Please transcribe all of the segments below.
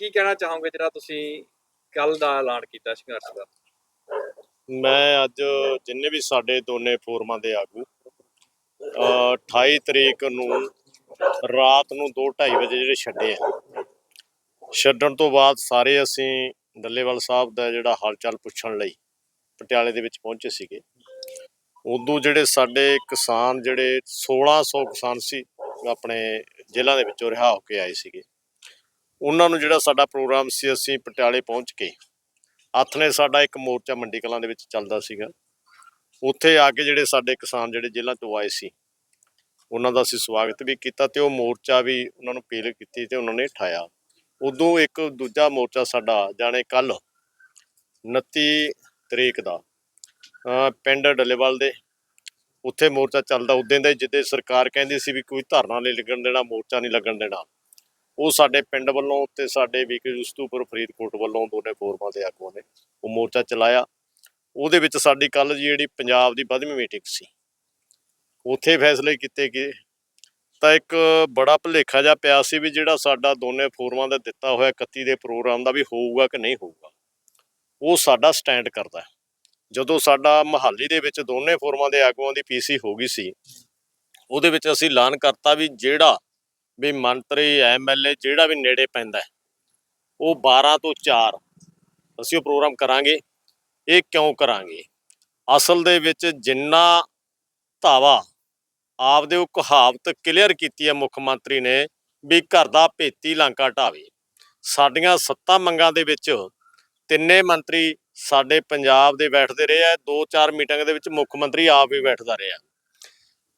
ਕੀ ਕਹਿਣਾ ਚਾਹੋਗੇ ਜਿਹੜਾ ਤੁਸੀਂ ਕੱਲ ਦਾ ਐਲਾਨ ਕੀਤਾ ਸੰਘਰਸ਼ ਦਾ? ਮੈਂ ਅੱਜ ਜਿੰਨੇ ਵੀ ਸਾਡੇ ਦੋਨੇ ਫੋਰਮਾਂ ਦੇ ਆਗੂ ਅ, 28 ਤਰੀਕ ਨੂੰ ਰਾਤ ਨੂੰ 2:30 ਵਜੇ ਜਿਹੜੇ ਛੱਡੇ ਆ। ਛੱਡਣ ਤੋਂ ਬਾਅਦ ਸਾਰੇ ਅਸੀਂ ਡੱਲੇਵਾਲ ਸਾਹਿਬ ਦਾ ਜਿਹੜਾ ਹਾਲਚਾਲ ਪੁੱਛਣ ਲਈ ਪਟਿਆਲੇ ਦੇ ਵਿੱਚ ਪਹੁੰਚੇ ਸੀਗੇ। ਉਦੋਂ ਜਿਹੜੇ ਸਾਡੇ ਕਿਸਾਨ ਜਿਹੜੇ 1600 ਕਿਸਾਨ ਸੀ ਆਪਣੇ ਜ਼ਿਲ੍ਹਾ ਦੇ ਵਿੱਚੋਂ ਰਿਹਾ ਹੋ ਕੇ ਆਏ ਸੀਗੇ। ਉਹਨਾਂ ਨੂੰ ਜਿਹੜਾ ਸਾਡਾ ਪ੍ਰੋਗਰਾਮ ਸੀ, ਅਸੀਂ ਪਟਿਆਲੇ ਪਹੁੰਚ ਕੇ ਹੱਥ ਨੇ ਸਾਡਾ ਇੱਕ ਮੋਰਚਾ ਮੰਡੀ ਕਲਾਂ ਦੇ ਵਿੱਚ ਚੱਲਦਾ ਸੀਗਾ। ਉੱਥੇ ਆ ਕੇ ਜਿਹੜੇ ਸਾਡੇ ਕਿਸਾਨ ਜਿਹੜੇ ਜ਼ਿਲ੍ਹਾ ਤੋਂ ਆਏ ਸੀ, ਉਹਨਾਂ ਦਾ ਅਸੀਂ ਸਵਾਗਤ ਵੀ ਕੀਤਾ ਤੇ ਉਹ ਮੋਰਚਾ ਵੀ ਉਹਨਾਂ ਨੂੰ ਅਪੀਲ ਕੀਤੀ ਤੇ ਉਹਨਾਂ ਨੇ ਠਾਇਆ। ਉਦੋਂ ਇੱਕ ਦੂਜਾ ਮੋਰਚਾ ਸਾਡਾ, ਜਾਣੇ ਕੱਲ 29 ਤਰੀਕ ਦਾ ਪਿੰਡ ਡੱਲੇਵਾਲ ਦੇ, ਉੱਥੇ ਮੋਰਚਾ ਚੱਲਦਾ। ਉਦੋਂ ਦਾ ਹੀ ਜਿੱਦੇ ਸਰਕਾਰ ਕਹਿੰਦੀ ਸੀ ਵੀ ਕੋਈ ਧਰਨਾ ਨਹੀਂ ਲੱਗਣ ਦੇਣਾ, ਮੋਰਚਾ ਨਹੀਂ ਲੱਗਣ ਦੇਣਾ। ਉਹ ਸਾਡੇ ਪਿੰਡ ਵੱਲੋਂ ਤੇ ਸਾਡੇ ਵੀਕੇ ਯੂਸਤੂਪੁਰ ਫਰੀਦਕੋਟ ਵੱਲੋਂ ਦੋਨੇ ਫੋਰਮਾਂ ਦੇ ਆਗੂਆਂ ਨੇ ਉਹ ਮੋਰਚਾ ਚਲਾਇਆ। ਉਹਦੇ ਵਿੱਚ ਸਾਡੀ ਕੱਲ ਜਿਹੜੀ ਪੰਜਾਬ ਦੀ ਵੱਧਵੀਂ ਮੀਟਿੰਗ ਸੀ, ਉੱਥੇ ਫੈਸਲੇ ਕੀਤੇ ਗਏ। ਤਾਂ ਇੱਕ ਬੜਾ ਭੁਲੇਖਾ ਜਿਹਾ ਪਿਆ ਸੀ ਵੀ ਜਿਹੜਾ ਸਾਡਾ ਦੋਨੇ ਫੋਰਮਾਂ ਦਾ ਦਿੱਤਾ ਹੋਇਆ 31 ਦੇ ਪ੍ਰੋਗਰਾਮ ਦਾ ਵੀ ਹੋਊਗਾ ਕਿ ਨਹੀਂ ਹੋਊਗਾ, ਉਹ ਸਾਡਾ ਸਟੈਂਡ ਕਰਦਾ। ਜਦੋਂ ਸਾਡਾ ਮਹਾਲੀ ਦੇ ਵਿੱਚ ਦੋਨੇ ਫੋਰਮਾਂ ਦੇ ਆਗੂਆਂ ਦੀ ਪੀਸੀ ਹੋ ਗਈ ਸੀ, ਉਹਦੇ ਵਿੱਚ ਅਸੀਂ ਐਲਾਨ ਕਰਤਾ ਵੀ ਜਿਹੜਾ ਵੀ ਮੰਤਰੀ ਐਮਐਲਏ ਜਿਹੜਾ ਵੀ ਨੇੜੇ ਪੈਂਦਾ ਉਹ 12 ਤੋਂ 4 ਅਸੀਂ ਉਹ ਪ੍ਰੋਗਰਾਮ ਕਰਾਂਗੇ। ਇਹ ਕਿਉਂ ਕਰਾਂਗੇ? ਅਸਲ ਦੇ ਵਿੱਚ ਜਿੰਨਾ ਧਾਵਾ ਆਪਦੇ ਉਹ ਕਹਾਵਤ ਕਲੀਅਰ ਕੀਤੀ ਹੈ ਮੁੱਖ ਮੰਤਰੀ ਨੇ ਵੀ ਘਰ ਦਾ ਭੇਤੀ ਲਾਂਕਾ ਢਾਵੇ। ਸਾਡੀਆਂ ਸੱਤਾ ਮੰਗਾਂ ਦੇ ਵਿੱਚ ਤਿੰਨੇ ਮੰਤਰੀ ਸਾਡੇ ਪੰਜਾਬ ਦੇ ਬੈਠਦੇ ਰਹੇ ਆ, ਦੋ ਚਾਰ ਮੀਟਿੰਗ ਦੇ ਵਿੱਚ ਮੁੱਖ ਮੰਤਰੀ ਆਪ ਵੀ ਬੈਠਦਾ ਰਿਹਾ।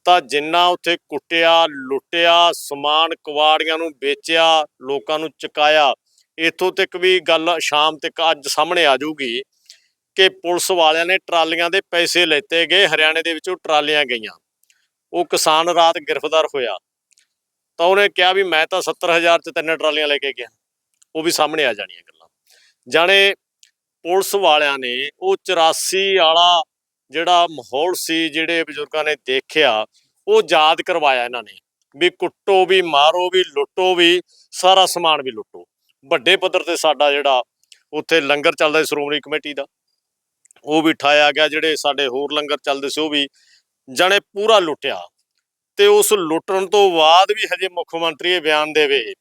ਤਾਂ ਜਿੰਨਾ ਉੱਥੇ ਕੁੱਟਿਆ, ਲੁੱਟਿਆ, ਸਮਾਨ ਕੁਵਾੜੀਆਂ ਨੂੰ ਵੇਚਿਆ, ਲੋਕਾਂ ਨੂੰ ਚੁਕਾਇਆ, ਇੱਥੋਂ ਤੱਕ ਵੀ ਗੱਲ ਸ਼ਾਮ ਤੱਕ ਅੱਜ ਸਾਹਮਣੇ ਆ ਜਾਊਗੀ ਕਿ ਪੁਲਿਸ ਵਾਲਿਆਂ ਨੇ ਟਰਾਲੀਆਂ ਦੇ ਪੈਸੇ ਲੈਤੇ ਗਏ, ਹਰਿਆਣੇ ਦੇ ਵਿੱਚੋਂ ਟਰਾਲੀਆਂ ਗਈਆਂ। ਉਹ ਕਿਸਾਨ ਰਾਤ ਗ੍ਰਿਫਤਾਰ ਹੋਇਆ। ਤਾਂ ਉਹਨੇ ਕਿਹਾ ਵੀ ਮੈਂ ਤਾਂ 70000 ਚ ਤਿੰਨ ਟਰਾਲੀਆਂ ਲੈ ਕੇ ਗਿਆ। ਉਹ ਵੀ ਸਾਹਮਣੇ ਆ ਜਾਣੀਆਂ ਗੱਲਾਂ। ਜਾਣੇ ਪੁਲਿਸ ਵਾਲਿਆਂ ਨੇ ਉਹ 84 ਵਾਲਾ ਜਿਹੜਾ ਮਾਹੌਲ ਸੀ, ਜਿਹੜੇ ਬਜ਼ੁਰਗਾਂ ਨੇ ਦੇਖਿਆ, ਉਹ ਯਾਦ ਕਰਵਾਇਆ ਇਹਨਾਂ ਨੇ। ਵੀ ਕੁੱਟੋ ਵੀ, ਮਾਰੋ ਵੀ, ਲੁੱਟੋ ਵੀ, ਸਾਰਾ ਸਮਾਨ ਵੀ ਲੁੱਟੋ। ਵੱਡੇ ਪੱਧਰ ਤੇ ਸਾਡਾ ਜਿਹੜਾ ਉੱਥੇ ਲੰਗਰ ਚੱਲਦਾ ਸ਼੍ਰੋਮਣੀ ਕਮੇਟੀ ਦਾ। ਉਹ ਵੀ ਠਾਇਆ ਗਿਆ, ਜਿਹੜੇ ਸਾਡੇ ਹੋਰ ਲੰਗਰ ਚੱਲਦੇ ਸੀ, ਉਹ ਵੀ ਜਾਣੇ ਪੂਰਾ ਲੁੱਟਿਆ। ਤੇ ਉਸ ਲੁੱਟਣ ਤੋਂ ਬਾਅਦ ਵੀ ਹਜੇ ਮੁੱਖ ਮੰਤਰੀ ਇਹ ਬਿਆਨ ਦੇਵੇ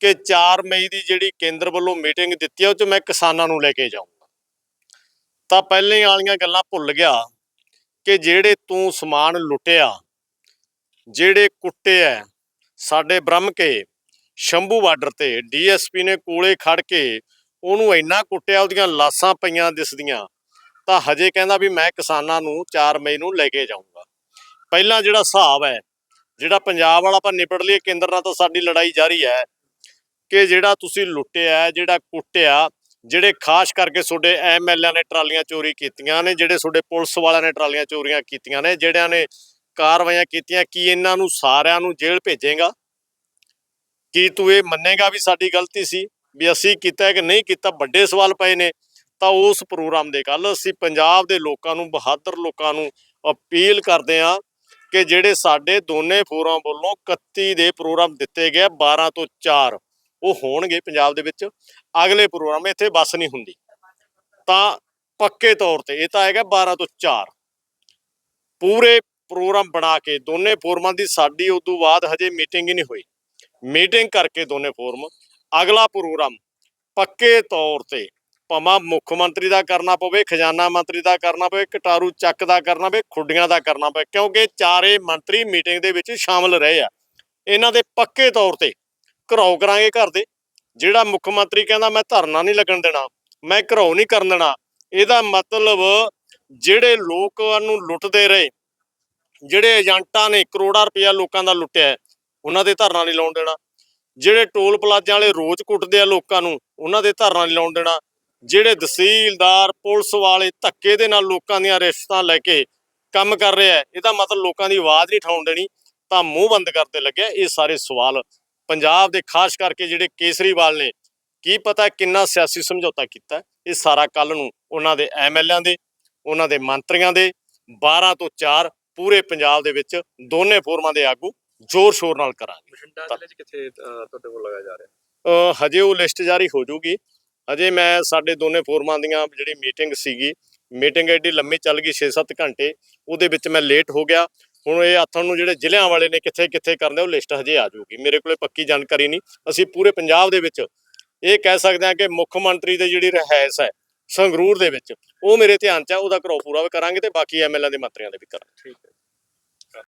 ਕਿ 4 ਮਈ ਦੀ ਜਿਹੜੀ ਕੇਂਦਰ ਵੱਲੋਂ ਮੀਟਿੰਗ ਦਿੱਤੀ ਹੈ ਉਹ ਚ ਮੈਂ ਕਿਸਾਨਾਂ ਨੂੰ ਲੈ ਕੇ ਜਾਊਂਗਾ। ਤਾਂ ਪਹਿਲੇ ਵਾਲੀਆਂ ਗੱਲਾਂ ਭੁੱਲ ਗਿਆ ਕਿ ਜਿਹੜੇ ਤੂੰ ਸਮਾਨ ਲੁੱਟਿਆ, ਜਿਹੜੇ ਕੁੱਟੇ ਐ, ਸਾਡੇ ਬ੍ਰਹਮ ਕੇ, ਸ਼ੰਭੂ ਬਾਰਡਰ ਤੇ, ਡੀਐਸਪੀ ਨੇ ਕੋਲੇ ਖੜ ਕੇ ਉਹਨੂੰ ਇੰਨਾ ਕੁੱਟਿਆ, ਉਹਦੀਆਂ ਲਾਸਾਂ ਪਈਆਂ ਦਿਸਦੀਆਂ, ਤਾਂ ਹਜੇ ਕਹਿੰਦਾ ਵੀ ਮੈਂ ਕਿਸਾਨਾਂ ਨੂੰ 4 ਮਈ ਨੂੰ ਲੈ ਕੇ ਜਾਊਂਗਾ। ਪਹਿਲਾਂ ਜਿਹੜਾ ਹਿਸਾਬ ਹੈ ਜਿਹੜਾ ਪੰਜਾਬ ਵਾਲਾ ਆਪਾਂ ਨਿਪਟ ਲਈਏ, ਕੇਂਦਰ ਨਾਲ ਤਾਂ ਸਾਡੀ ਲੜਾਈ ਜਾਰੀ ਹੈ ਕਿ ਜਿਹੜਾ ਤੁਸੀਂ ਲੁੱਟਿਆ, ਜਿਹੜਾ ਕੁੱਟਿਆ ਜਿਹੜੇ ਖਾਸ ਕਰਕੇ ਤੁਹਾਡੇ ਐਮਐਲਏ ਨੇ ਟਰਾਲੀਆਂ ਚੋਰੀ ਕੀਤੀਆਂ ਨੇ, ਜਿਹੜੇ ਤੁਹਾਡੇ ਪੁਲਿਸ ਵਾਲਿਆਂ ਨੇ ਟਰਾਲੀਆਂ ਚੋਰੀਆਂ ਕੀਤੀਆਂ ਨੇ, ਜਿਹੜਿਆਂ ਨੇ ਕਾਰਵਾਈਆਂ ਕੀਤੀਆਂ, ਕੀ ਇਹਨਾਂ ਨੂੰ ਸਾਰਿਆਂ ਨੂੰ ਜੇਲ੍ਹ ਭੇਜੇਗਾ? ਕੀ ਤੂੰ ਇਹ ਮੰਨੇਗਾ ਵੀ ਸਾਡੀ ਗਲਤੀ ਸੀ, ਵੀ ਅਸੀਂ ਕੀਤਾ ਕਿ ਨਹੀਂ ਕੀਤਾ? ਵੱਡੇ ਸਵਾਲ ਪਏ ਨੇ, ਤਾਂ ਉਸ ਪ੍ਰੋਗਰਾਮ ਦੇ ਕੱਲ ਅਸੀਂ ਪੰਜਾਬ ਦੇ ਲੋਕਾਂ ਨੂੰ, ਬਹਾਦਰ ਲੋਕਾਂ ਨੂੰ ਅਪੀਲ ਕਰਦੇ ਹਾਂ ਕਿ ਜਿਹੜੇ ਸਾਡੇ ਦੋਨੇ ਫੋਰਮ ਵੱਲੋਂ 31 ਦੇ ਪ੍ਰੋਗਰਾਮ ਦਿੱਤੇ ਗਏ 12 ਤੋਂ 4 ਉਹ ਹੋਣਗੇ ਪੰਜਾਬ ਦੇ ਵਿੱਚ। ਅਗਲੇ ਪ੍ਰੋਗਰਾਮ ਇੱਥੇ ਬੱਸ ਨਹੀਂ ਹੁੰਦੀ। ਤਾਂ ਪੱਕੇ ਤੌਰ ਤੇ ਇਹ ਤਾਂ ਹੈਗਾ 12 ਤੋਂ 4 ਪੂਰੇ ਪ੍ਰੋਗਰਾਮ ਬਣਾ ਕੇ ਦੋਨੇ ਫੋਰਮਾਂ ਦੀ ਸਾਡੀ ਉਸ ਤੋਂ ਬਾਅਦ ਹਜੇ ਮੀਟਿੰਗ ਹੀ ਨਹੀਂ ਹੋਈ। ਮੀਟਿੰਗ ਕਰਕੇ ਦੋਨੇ ਫੋਰਮ। ਅਗਲਾ ਪ੍ਰੋਗਰਾਮ ਪੱਕੇ ਤੌਰ ਤੇ ਭਾਵੇਂ ਮੁੱਖ ਮੰਤਰੀ ਦਾ ਕਰਨਾ ਪਵੇ, ਖਜ਼ਾਨਾ ਮੰਤਰੀ ਦਾ ਕਰਨਾ ਪਵੇ, ਕਟਾਰੂ ਚੱਕ ਦਾ ਕਰਨਾ ਪਵੇ, ਖੁੱਡੀਆਂ ਦਾ ਕਰਨਾ ਪਵੇ, ਕਿਉਂਕਿ ਚਾਰੇ ਮੰਤਰੀ ਮੀਟਿੰਗ ਦੇ ਵਿੱਚ ਸ਼ਾਮਲ ਰਹੇ ਆ। ਇਹਨਾਂ ਦੇ ਪੱਕੇ ਤੌਰ ਤੇ ਘਰਾਓ ਕਰਾਂਗੇ ਘਰ ਦੇ। ਜਿਹੜਾ ਮੁੱਖ ਮੰਤਰੀ ਕਹਿੰਦਾ ਮੈਂ ਧਰਨਾ ਨਹੀਂ ਲੱਗਣ ਦੇਣਾ, ਮੈਂ ਘਰਾਓ ਨਹੀਂ ਕਰਨ ਦੇਣਾ, ਇਹਦਾ ਮਤਲਬ ਜਿਹੜੇ ਲੋਕਾਂ ਨੂੰ ਲੁੱਟਦੇ ਰਹੇ, ਜਿਹੜੇ ਏਜੰਟਾਂ ਨੇ ਕਰੋੜਾਂ ਰੁਪਇਆ ਲੋਕਾਂ ਦਾ ਲੁੱਟਿਆ ਉਹਨਾਂ ਦੇ ਧਰਨਾ ਨਹੀਂ ਲਾਉਣ ਦੇਣਾ। ਜਿਹੜੇ ਟੋਲ ਪਲਾਜ਼ਿਆਂ ਵਾਲੇ ਰੋਜ਼ ਕੁੱਟਦੇ ਆ ਲੋਕਾਂ ਨੂੰ, ਉਹਨਾਂ ਦੇ ਧਰਨਾ ਨਹੀਂ ਲਾਉਣ ਦੇਣਾ। ਜਿਹੜੇ ਤਹਿਸੀਲਦਾਰ, ਪੁਲਿਸ ਵਾਲੇ ਧੱਕੇ ਦੇ ਨਾਲ ਲੋਕਾਂ ਦੀਆਂ ਰਿਸ਼ਤਾਂ ਲੈ ਕੇ ਕੰਮ ਕਰ ਰਿਹਾ ਇਹਦਾ ਮਤਲਬ ਲੋਕਾਂ ਦੀ ਆਵਾਜ਼ ਨਹੀਂ ਠਾਉਣ ਦੇਣੀ, ਤਾਂ ਮੂੰਹ ਬੰਦ ਕਰਦੇ ਲੱਗਿਆ ਇਹ ਸਾਰੇ ਸਵਾਲ ਪੰਜਾਬ ਦੇ ਖਾਸ ਕਰਕੇ ਜਿਹੜੇ ਕੇਸਰੀਵਾਲ ਨੇ ਕੀ ਪਤਾ ਕਿੰਨਾ ਸਿਆਸੀ ਸਮਝੌਤਾ ਕੀਤਾ? ਇਹ ਸਾਰਾ ਕੱਲ ਨੂੰ ਉਹਨਾਂ ਦੇ ਐਮਐਲਏਆਂ ਦੇ ਉਹਨਾਂ ਦੇ ਮੰਤਰੀਆਂ ਦੇ 12 ਤੋਂ 4 ਪੂਰੇ ਪੰਜਾਬ ਦੇ ਵਿੱਚ ਦੋਨੇ ਫੋਰਮਾਂ ਦੇ ਆਗੂ ਜ਼ੋਰ ਸ਼ੋਰ ਨਾਲ ਕਰਾਂਗੇ। ਬਠਿੰਡਾ ਜ਼ਿਲ੍ਹੇ 'ਚ ਕਿੱਥੇ ਤੁਹਾਡੇ ਕੋਲ ਲਗਾਇਆ ਜਾ ਰਿਹਾ? ਹਜੇ ਉਹ ਲਿਸਟ ਜਾਰੀ ਹੋ ਜੂਗੀ ਹਜੇ ਮੈਂ ਸਾਡੇ ਦੋਨੇ ਫੋਰਮਾਂ ਦੀਆਂ ਜਿਹੜੀ ਮੀਟਿੰਗ ਸੀਗੀ ਮੀਟਿੰਗ ਐਡੀ ਲੰਮੀ ਚੱਲ ਗਈ 6-7 ਘੰਟੇ ਉਹਦੇ ਵਿੱਚ ਮੈਂ ਲੇਟ ਹੋ ਗਿਆ। ਹੁਣ ਇਹ ਆਥਣ ਨੂੰ ਜਿਹੜੇ ਜ਼ਿਲ੍ਹਿਆਂ ਵਾਲੇ ਨੇ ਕਿੱਥੇ ਕਿੱਥੇ ਕਰਦੇ ਉਹ ਲਿਸਟ ਹਜੇ ਆ ਜਾਊਗੀ। ਮੇਰੇ ਕੋਲੇ ਪੱਕੀ ਜਾਣਕਾਰੀ ਨਹੀਂ। ਅਸੀਂ ਪੂਰੇ ਪੰਜਾਬ ਦੇ ਵਿੱਚ ਇਹ ਕਹਿ ਸਕਦੇ ਹਾਂ ਕਿ ਮੁੱਖ ਮੰਤਰੀ ਦੇ ਜਿਹੜੀ ਰਹਿਸ ਹੈ, ਸੰਗਰੂਰ ਦੇ ਵਿੱਚ, ਉਹ ਮੇਰੇ ਧਿਆਨ 'ਚ ਆ, ਉਹਦਾ ਕਰੋ ਪੂਰਾ ਵੀ ਕਰਾਂਗੇ ਤੇ ਬਾਕੀ ਐਮਐਲਏ ਦੇ ਮੰਤਰੀਆਂ ਦੇ ਵੀ ਕਰਾਂਗੇ। ਠੀਕ ਹੈ।